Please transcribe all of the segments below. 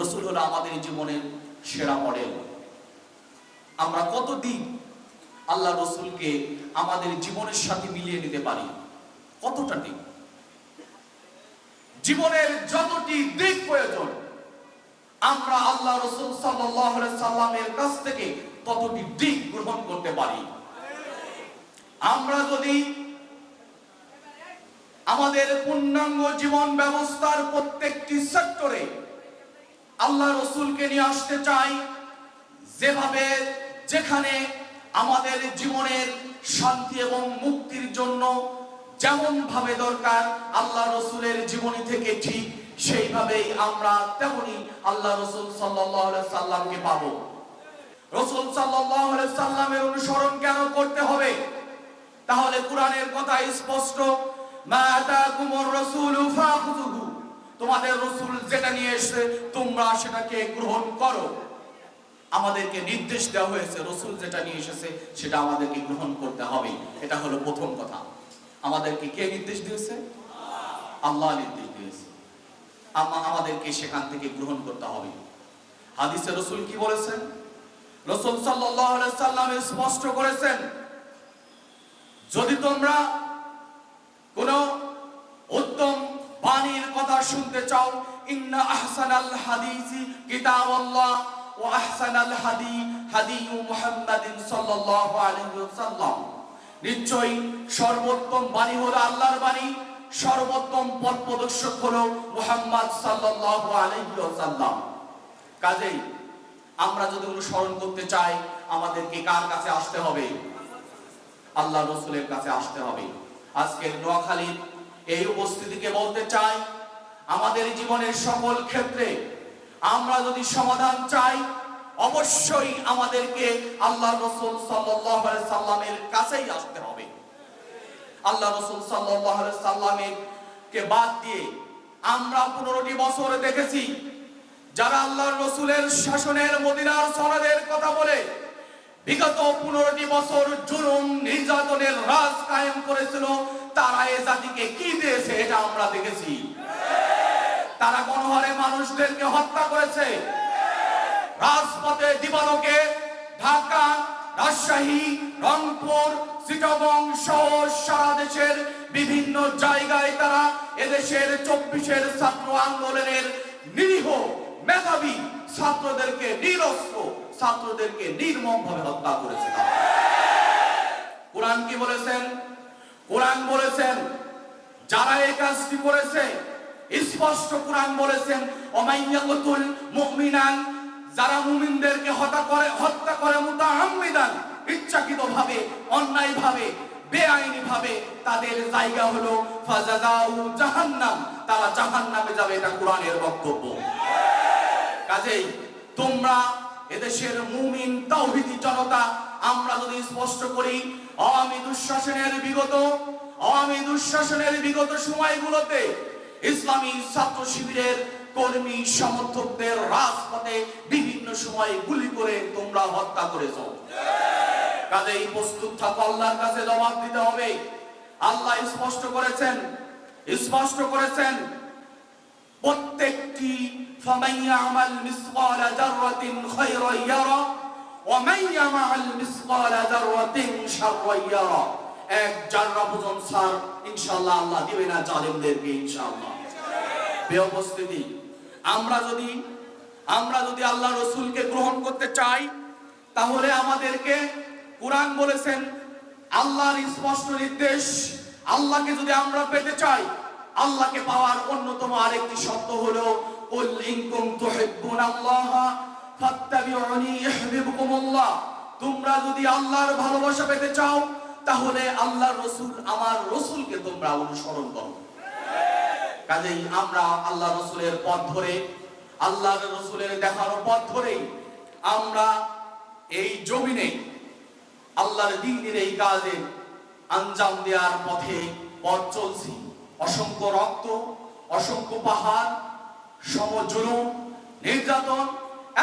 রসুল হলো আমাদের জীবনের সেরা মডেল। আমরা কতদিন আল্লাহ রসুলকে আমাদের জীবনের সাথে মিলিয়ে নিতে পারি? কতটা দিন? জীবনের যতটি দিক প্রয়োজন, আমরা আল্লাহ রসুল সাল্লামের কাছ থেকে ততটি দিক গ্রহণ করতে পারি। আমরা যদি আমাদের পূর্ণাঙ্গ জীবন ব্যবস্থার প্রত্যেকটি সেক্টরে আল্লাহ রসুলকে নিয়ে আসতে চাই। যেভাবে যেখানে আমাদের জীবনের শান্তি এবং মুক্তির জন্য যেমন ভাবে দরকার আল্লাহ রসুলের জীবনী থেকে ঠিক সেইভাবেই আমরা তেমনি আল্লাহ রসুল সাল্লাহ সাল্লামকে পাবো। রসুল সাল্লাহ সাল্লামের অনুসরণ কেন করতে হবে? তাহলে কোরআনের কথা স্পষ্ট। মা আতাকুমুর রাসূলু ফাখুযুহু। তোমাদের রসুল যেটা নিয়ে এসে তোমরা সেটাকে গ্রহণ করো। আমাদেরকে নির্দেশ দেওয়া হয়েছে, রসুল যেটা নিয়ে এসেছে, সেটা আমাদেরকে গ্রহণ করতে হবে। এটা হলো প্রথম কথা। আমাদেরকে কে নির্দেশ দিয়েছে? আল্লাহ নির্দেশ দিয়েছে। আমা আমাদেরকে সেখান থেকে গ্রহণ করতে হবে। হাদিসে রসুল কি বলেছেন? রসুল আলাইহি সাল্লাম স্পষ্ট করেছেন, যদি তোমরা কোন উত্তম বাণীর কথা শুনতে চাও, ইন্না আহসানাল হাদিসি কিতাবাল্লাহ ওয়া আহসানাল হাদি হাদি মুহাম্মাদিন সাল্লাল্লাহু আলাইহি ওয়াসাল্লাম। নিশ্চয়ই সর্বোত্তম বাণী হলো আল্লাহর বাণী, সর্বোত্তম পথ প্রদর্শক হলো মুহাম্মদ সাল্লাল্লাহু আলাইহি ওয়াসাল্লাম। কাজেই আমরা যদি অনুসরণ করতে চাই, আমাদেরকে কার কাছে আসতে হবে? আল্লাহ রসুলের কাছে আসতে হবে। আজকের নোয়াখালীর এই উপস্থিতিকে বলতে চাই আমাদের জীবনের সকল ক্ষেত্রে আমরা যদি সমাধান চাই, অবশ্যই আমাদেরকে আল্লাহ রসুল সাল্লামের কাছেই আসতে হবে। আল্লাহ রসুল সাল্লামের কে বাদ দিয়ে আমরা পনেরোটি বছর দেখেছি, যারা আল্লাহ রসুলের শাসনের মদিনার সনদের কথা বলে, বিগত পনেরোটি বছর জুলুম, নির্যাতনের রাজ কায়েম করেছিল, তারা এ জাতিকে কি দিয়েছে এটা আমরা দেখেছি। তারা গণহারে মানুষদেরকে হত্যা করেছে রাজপথে দিবালোকে ঢাকা, রাজশাহী, রংপুর, চিটাগং সহ সারা দেশের বিভিন্ন জায়গায় তারা এদেশের চব্বিশের ছাত্র আন্দোলনের নিরীহ মেধাবী ছাত্রদেরকে নিরস্ত্র ছাত্রদেরকে নির্মম ভাবে হত্যা করেছে। কোরআন কি বলেছেন কোরআন বলেছেন, যারা এই কাজটি করেছে স্পষ্ট কোরআন বলেছেন অমাইয়াকুল মুমিনান যারা মুমিনদেরকে হত্যা করে হত্যা করে মুতাআম্মিদান, ইচ্ছাকৃতভাবে, অন্যায়ভাবে বেআইনি ভাবে তাদের জায়গা হলো ফাজাজাউ জাহান্নাম। তারা জাহান্নামে যাবে, এটা কোরআনের বক্তব্য। কাজেই তোমরা এদেশের মুমিন তাওহীদি জনতা, আমরা যদি স্পষ্ট করি, আওয়ামী দুঃশাসনের বিগত, আওয়ামী দুঃশাসনের বিগত সময়গুলোতে ইসলামী ছাত্র শিবিরের কর্মী সমর্থকদের রাজপথে বিভিন্ন সময় গুলি করে তোমরা হত্যা করেছ কাজেই প্রস্তুত থাকো আল্লাহর কাছে জবাব দিতে হবে আল্লাহ স্পষ্ট করেছেন স্পষ্ট করেছেন প্রত্যেকটি فمن يعمل مثقال ذرة خيرا يرى ومن يعمل مثقال ذرة شرا يرى এক জাররা পর্যন্ত সার ইনশাআল্লাহ আল্লাহ দিবে না জালেমদেরকে ইনশাআল্লাহ বেউপস্থিতি আমরা যদি আমরা যদি আল্লাহ রসুলকে গ্রহণ করতে চাই, তাহলে আমাদেরকে কোরআন বলেছেন, আল্লাহর স্পষ্ট নির্দেশ, আল্লাহকে যদি আমরা পেতে চাই, আল্লাহকে পাওয়ার অন্যতম আরেকটি শর্ত হলো, কুল ইন তুহিব্বুনাল্লাহ ফাত্তাবিউনি ইউহিব্বুকুমুল্লাহ তোমরা যদি আল্লাহর ভালোবাসা পেতে চাও, তাহলে আল্লাহর রসুল আমার রসুলকে তোমরা অনুসরণ করো। কাজেই আমরা আল্লাহ রসুলের পথ ধরে, আল্লাহ রসুলের দেখানো পথ ধরেই আমরা এই জমিনে, আল্লাহর দিনের এই কাজে আঞ্জাম দেওয়ার পথে পথ চলছি। অসংখ্য রক্ত, অসংখ্য পাহাড়, সমজুলুম, নির্যাতন,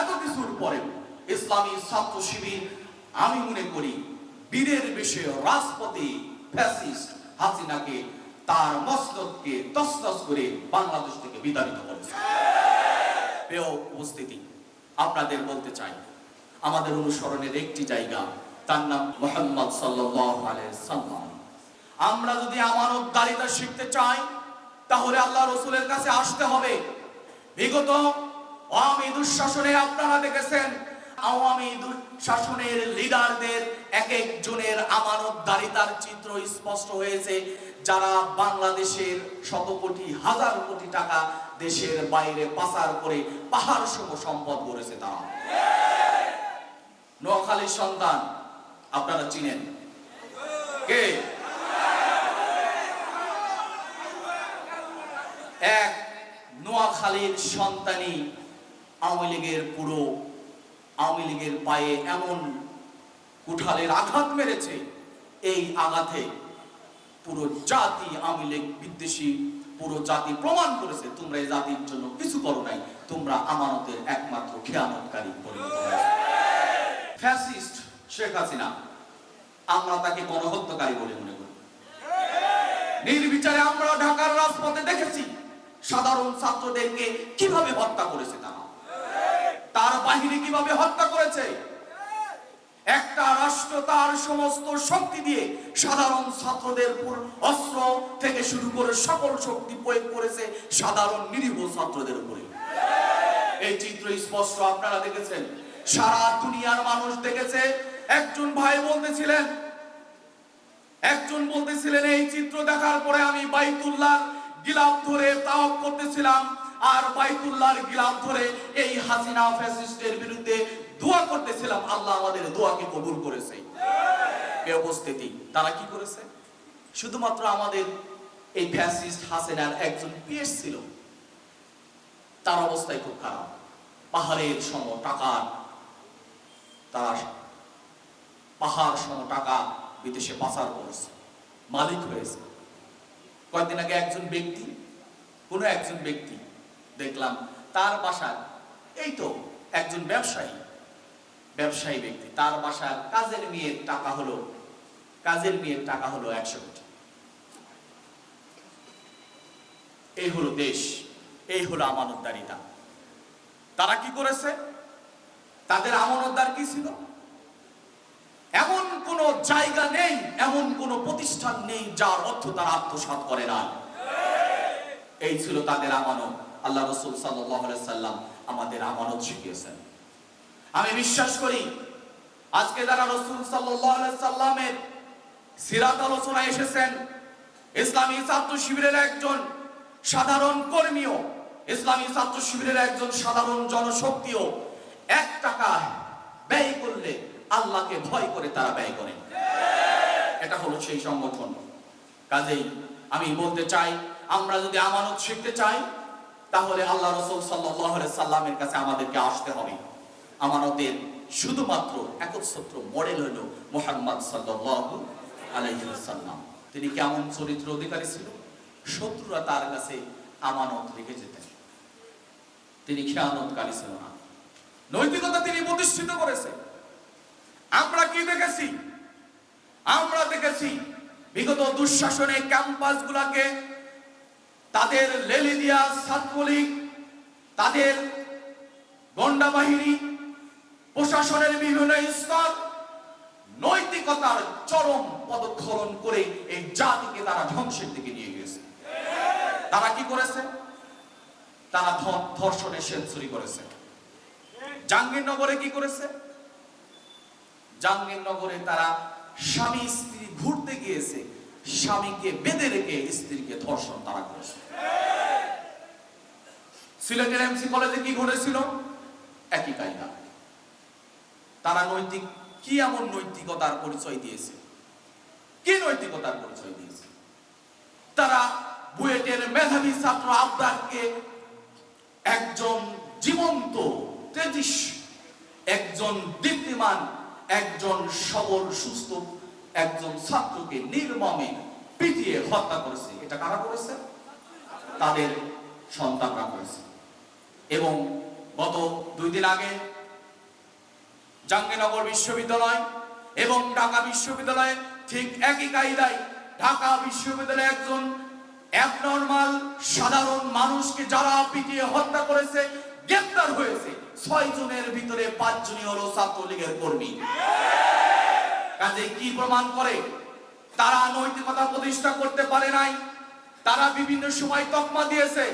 এত কিছুর পরেও ইসলামী ছাত্র শিবির আমি মনে করি, বীরের বিষয়ে রাজপথে ফ্যাসিস্ট হাসিনাকে তার মস্তককে তসনস করে বাংলাদেশ থেকে বিতাড়িত করেছে। প্রিয় উপস্থিতি, আপনাদের বলতে চাই, আমাদের অনুসরণের একটি জায়গা, তার নাম মোহাম্মদ সাল্লাম। আমরা যদি আমানতদারিতা শিখতে চাই, তাহলে আল্লাহ রসুলের কাছে আসতে হবে। বিগত আওয়ামী দুঃশাসনে আপনারা দেখেছেন আওয়ামী দুঃশাসনের লিডারদের এক একজনের আমানতদারিতার চিত্র স্পষ্ট হয়েছে। যারা বাংলাদেশের শত কোটি হাজার কোটি টাকা দেশের বাইরে পাচার করে পাহাড় সম সম্পদ করেছে তারা। নোয়াখালীর সন্তান, আপনারা চিনেন। কে? এক নোয়াখালীর সন্তানই আওয়ামী লীগের পুরো আওয়ামী লীগের পায়ে এমন কুঠালের আঘাত মেরেছে, এই আঘাতে পুরো জাতি আওয়ামী লীগ বিদ্বেষী, পুরো জাতি প্রমাণ করেছে, তোমরা এই জাতির জন্য কিছু করো নাই, তোমরা আমানতের একমাত্র খেয়ানতকারী ফ্যাসিস্ট শেখ হাসিনা, আমরা তাকে গণহত্যাকারী বলে মনে করি। নির্বিচারে আমরা ঢাকার রাজপথে দেখেছি, সাধারণ ছাত্রদেরকে কীভাবে হত্যা করেছে তারা। তার বাহিনী কীভাবে হত্যা করেছে? একটা রাষ্ট্র তার সমস্ত শক্তি দিয়ে সাধারণ ছাত্রদের অস্ত্র থেকে শুরু করে সকল শক্তি প্রয়োগ করেছে সাধারণ নিরীহ ছাত্রদের উপরে। এই চিত্র স্পষ্ট, আপনারা দেখেছেন? সারা দুনিয়ার মানুষ দেখেছে। একজন ভাই বলতেছিলেন, একজন বলতেছিলেন, এই চিত্র দেখার পরে আমি বাইতুল্লাহ গিলাফ ধরে তাওয়াব করতেছিলাম। আর বাইতুল্লাহর গিলাফ ধরে এই হাসিনা ফ্যাসিস্টের বিরুদ্ধে দোয়া করতেছিলাম, আল্লাহ আমাদের দোয়াকে কবুল করেছে। এই উপস্থিতি তারা কি করেছে? শুধুমাত্র আমাদের এই ফ্যাসিস্ট হাসিনার একজন পিএস ছিল। তার অবস্থায় খুব খারাপ। পাহাড়ের সম টাকার তারা পাহাড় সম টাকা বিদেশে পাচার করেছে, মালিক হয়েছে। কয়েকদিন আগে একজন ব্যক্তি, কোনো একজন ব্যক্তি দেখলাম, তার বাসার, এই তো একজন ব্যবসায়ী ব্যবসায়ী ব্যক্তি, তার বাসার কাজের মেয়ের টাকা হলো, কাজের মেয়ের টাকা হলো একশো কোটি। এই হলো দেশ, এই হলো আমানতদারিতা। তারা কি করেছে? তাদের আমানতদার কি ছিল? এমন কোন জায়গা নেই, এমন কোন প্রতিষ্ঠান নেই যার অর্থ তারা আত্মসাৎ করে না। এই ছিল তাদের আমানত। আল্লাহ রসুল সাল্লাম আমাদের আমানত শিখিয়েছেন। আমি বিশ্বাস করি, আজকে যারা রসুল সাল্লামের সিরাত আলোচনা এসেছেন, ইসলামী ছাত্র শিবিরের একজন সাধারণ কর্মীও, ইসলামী ছাত্র শিবিরের একজন সাধারণ জনশক্তিও এক টাকা ব্যয় করলে আল্লাহকে ভয় করে তারা ব্যয় করেন এটা হলো সেই সংগঠন। কাজেই আমি বলতে চাই, আমরা যদি আমানত শিখতে চাই তাহলে আল্লাহ রসুল সাল্লাহ সাল্লামের কাছে আমাদেরকে আসতে হবে। আমানতের শুধুমাত্র একচ্ছত্র মডেল হল মোহাম্মদ সাল্লাহ আলাইসাল্লাম তিনি কেমন চরিত্র অধিকারী ছিল? শত্রুরা তার কাছে আমানত রেখে যেতেন। তিনি খেয়ানতকারী ছিল না। নৈতিকতা তিনি প্রতিষ্ঠিত করেছে আমরা কি দেখেছি? আমরা দেখেছি বিগত দুঃশাসনে ক্যাম্পাস গুলাকে তাদের লেলি দিয়া ছাত্রলীগ তাদের গন্ডা বাহিনী, প্রশাসনের বিভিন্ন স্তর, নৈতিকতার চরম পদক্ষরণ করে এই জাতিকে তারা ধ্বংসের দিকে নিয়ে গেছে তারা কি করেছে? তারা ধ- ধর্ষণের সেঞ্চুরি করেছে। জাহাঙ্গীরনগরে কি করেছে? জাহাঙ্গীরনগরে তারা স্বামী স্ত্রী ঘুরতে গিয়েছে। স্বামীকে বেঁধে রেখে স্ত্রীকে ধর্ষণ তারা করেছে। সিলেটের এমসি কলেজে কি ঘটেছিল? একই কায়দা তারা নৈতিক, কি এমন নৈতিকতার পরিচয় দিয়েছে? কি নৈতিকতার পরিচয় দিয়েছে? তারা বুয়েটের মেধাবী ছাত্র আবদারকে একজন জীবন্ত তেজিস একজন দীপ্তিমান, একজন সবল, সুস্থ একজন ছাত্রকে নির্মমে পিটিয়ে হত্যা করেছে। এটা কারা করেছে? তাদের সন্তানরা করেছে। এবং গত দুই দিন আগে জাহাঙ্গীরনগর বিশ্ববিদ্যালয় এবং ঢাকা বিশ্ববিদ্যালয়ে ঠিক একই কায়দায় ঢাকা বিশ্ববিদ্যালয়ে একজন অ্যাবনর্মাল সাধারণ মানুষকে যারা পিটিয়ে হত্যা করেছে, গ্রেপ্তার হয়েছে। ছয় জনের ভিতরে পাঁচ জনই হলো ছাত্রলীগের কর্মী। কাজে কি প্রমাণ করে? তারা নৈতিকতা প্রতিষ্ঠা করতে পারে নাই। তারা বিভিন্ন সময় তকমা দিয়েছে।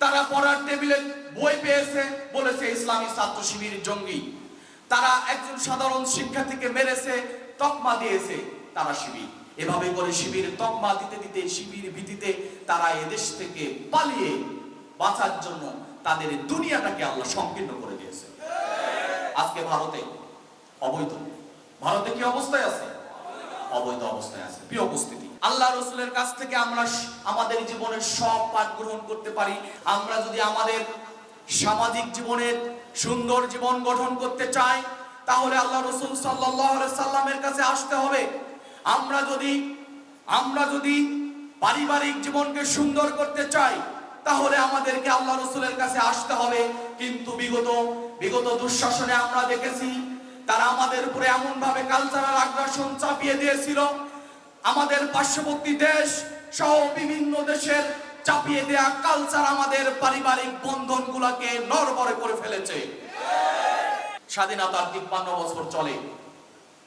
তারা পড়ার টেবিলে বই পেয়েছে, বলেছে ইসলামী ছাত্র শিবির জঙ্গি। তারা একজন সাধারণ শিক্ষার্থীকে মেরেছে, তকমা দিয়েছে তারা শিবির। এভাবে করে শিবির তকমা দিতে দিতে, শিবির ভীতিতে তারা এদেশ থেকে পালিয়ে বাঁচার জন্য তাদের দুনিয়াটাকে আল্লাহ সংকীর্ণ করে দিয়েছে। আজকে ভারতে অবৈধ। ভারতে কি অবস্থায় আছে? অবৈধ অবস্থায় আছে। প্রিয় উপস্থিতি, আল্লাহ রসুলের কাছ থেকে আমরা আমাদের জীবনের সব পাঠ গ্রহণ করতে পারি। আমরা যদি আমাদের সামাজিক জীবনের সুন্দর জীবন গঠন করতে চাই, তাহলে আল্লাহ রসুল সাল্লাহ সাল্লামের কাছে আসতে হবে। আমরা যদি আমরা যদি পারিবারিক জীবনকে সুন্দর করতে চাই, তাহলে আমাদেরকে আল্লাহ রসুলের কাছে আসতে হবে। কিন্তু বিগত বিগত দুঃশাসনে আমরা দেখেছি তারা আমাদের উপরে এমন ভাবে কালচারাল আগ্রাসন চাপিয়ে দিয়েছিল। আমাদের পার্শ্ববর্তী দেশ সহ বিভিন্ন দেশের চাপিয়ে দেয়া কালচার আমাদের পারিবারিক বন্ধনগুলোকে নড়বড়ে করে ফেলেছে। স্বাধীনতার তিপ্পান্ন বছর চলে।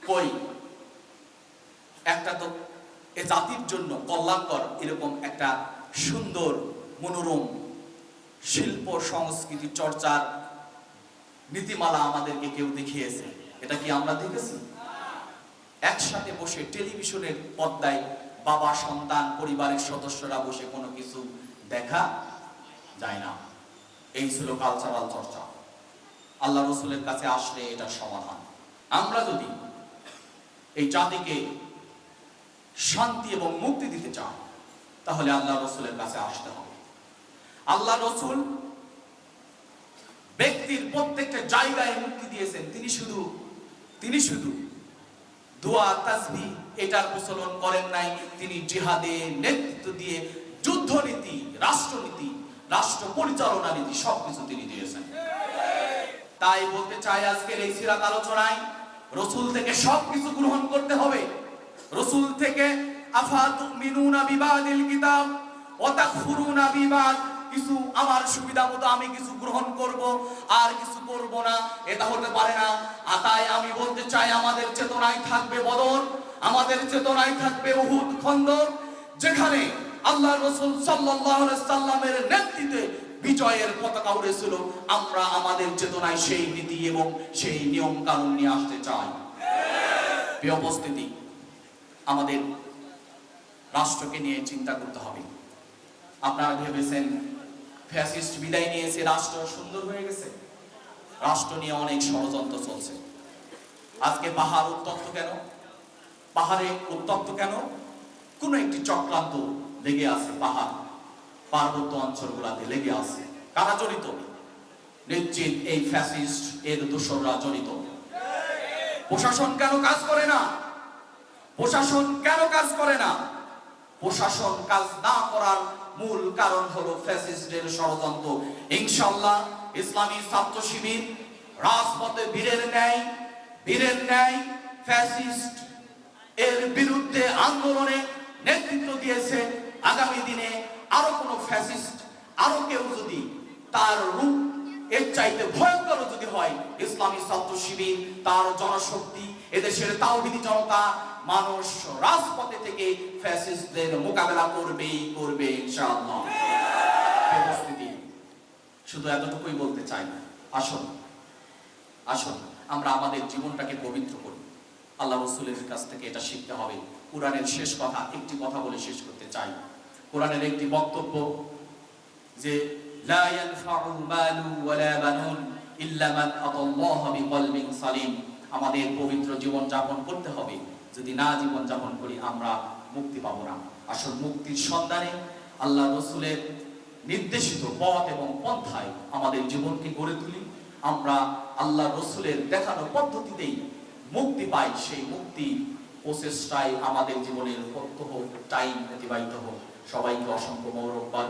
কই? একটা তো এ জাতির জন্য কল্যাণকর এরকম একটা সুন্দর, মনোরম শিল্প, সংস্কৃতি, চর্চার নীতিমালা আমাদেরকে কেউ দেখিয়েছে। এটা কি আমরা দেখেছি? একসাথে বসে টেলিভিশনের পর্দায় বাবা, সন্তান, পরিবারের সদস্যরা বসে কোনো কিছু দেখা যায় না। এই ছিল কালচারাল চর্চা। আল্লাহ রসুলের কাছে আসলে এটা সমাধান। আমরা যদি এই জাতিকে শান্তি এবং মুক্তি দিতে চাই, তাহলে আল্লাহ রসুলের কাছে আসতে হবে। আল্লাহ রসুল ব্যক্তির প্রত্যেকটা জায়গায় মুক্তি দিয়েছেন। তিনি শুধু তিনি শুধু দোয়া তাসবি এটার প্রচলন করেন নাই। তিনি জিহাদে নেতৃত্ব দিয়ে যুদ্ধনীতি, রাষ্ট্রনীতি, রাষ্ট্র পরিচালনা নীতি সবকিছু তিনি দিয়েছেন। তাই বলতে চাই আজকের এই সিরাত আলোচনায়, রসুল থেকে সবকিছু গ্রহণ করতে হবে। রসুল থেকে আফাতু মিনুনা বিবাদিল কিতাব ওয়াতাকফুরুনা বিবাদ কিছু আমার সুবিধা মতো আমি কিছু গ্রহণ করব, আর কিছু করব না, এটা হতে পারে না। আতায় আমি বলতে চাই, আমাদের চেতনায় থাকবে বদর, আমাদের চেতনায় থাকবে উহুদ খন্দক, যেখানে আল্লাহ রসুল আলাইহি সাল্লামের নেতৃত্বে বিজয়ের পতাকা উড়েছিল। আমরা আমাদের চেতনায় সেই নীতি এবং সেই নিয়ম কানুন নিয়ে আসতে চাই। উপস্থিতি, আমাদের রাষ্ট্রকে নিয়ে চিন্তা করতে হবে। আপনারা ভেবেছেন ফ্যাসিস্ট বিদায় নিয়েছে রাষ্ট্র সুন্দর হয়ে গেছে। রাষ্ট্র নিয়ে অনেক ষড়যন্ত্র চলছে। আজকে পাহাড় উত্তপ্ত কেন? পাহাড়ে উত্তপ্ত কেন? কোন একটি চক্রান্ত লেগে আছে পাহাড়। পার্বত্য অঞ্চলগুলাতে লেগে আছে। কারা জড়িত? নিশ্চিত এই ফ্যাসিস্ট এর দোসররা জড়িত। প্রশাসন কেন কাজ করে না? প্রশাসন কেন কাজ করে না? প্রশাসন কাজ না করার মূল কারণ হলো ফ্যাসিস্টের ষড়যন্ত্র। ইনশাআল্লাহ ইসলামী ছাত্র শিবির রাজপথে বীরের ন্যায় বীরের ন্যায় ফ্যাসিস্ট এর বিরুদ্ধে আন্দোলনে নেতৃত্ব দিয়েছে। আগামী দিনে আরও কোন ফ্যাসিস্ট, আরও কেউ যদি তার রূপ এর চাইতে ভয়ঙ্কর যদি হয়, ইসলামী ছাত্র শিবির তার জনশক্তি এদেশের তাওহিদি জনতা মানুষ রাজপথে থেকে ফ্যাসিস্টদের মোকাবেলা করবেই করবে ইনশাআল্লাহ। শুধু এতটুকুই বলতে চাই আসুন আসুন, আমরা আমাদের জীবনটাকে পবিত্র করি। আল্লাহ রসুলের কাছ থেকে এটা শিখতে হবে। কোরআনের শেষ কথা, একটি কথা বলে শেষ করতে চাই। কোরআনের একটি বক্তব্য যে, লা ইয়ানফাউ মালু ওয়ালা বানুন ইল্লা মান আতাল্লাহ বিকলবিন সালিম আমাদের পবিত্র জীবন যাপন করতে হবে। যদি না জীবন যাপন করি, আমরা মুক্তি পাবো না। আসল মুক্তির সন্ধানে আল্লাহ রসুলের নির্দেশিত পথ এবং পন্থায় আমাদের জীবনকে গড়ে তুলি। আমরা আল্লাহ রসুলের দেখানো পদ্ধতিতেই মুক্তি পাই। সেই মুক্তি প্রচেষ্টায় আমাদের জীবনের প্রত্যহ টাইম অতিবাহিত হোক। সবাইকে অসংখ্য মৌরবাদ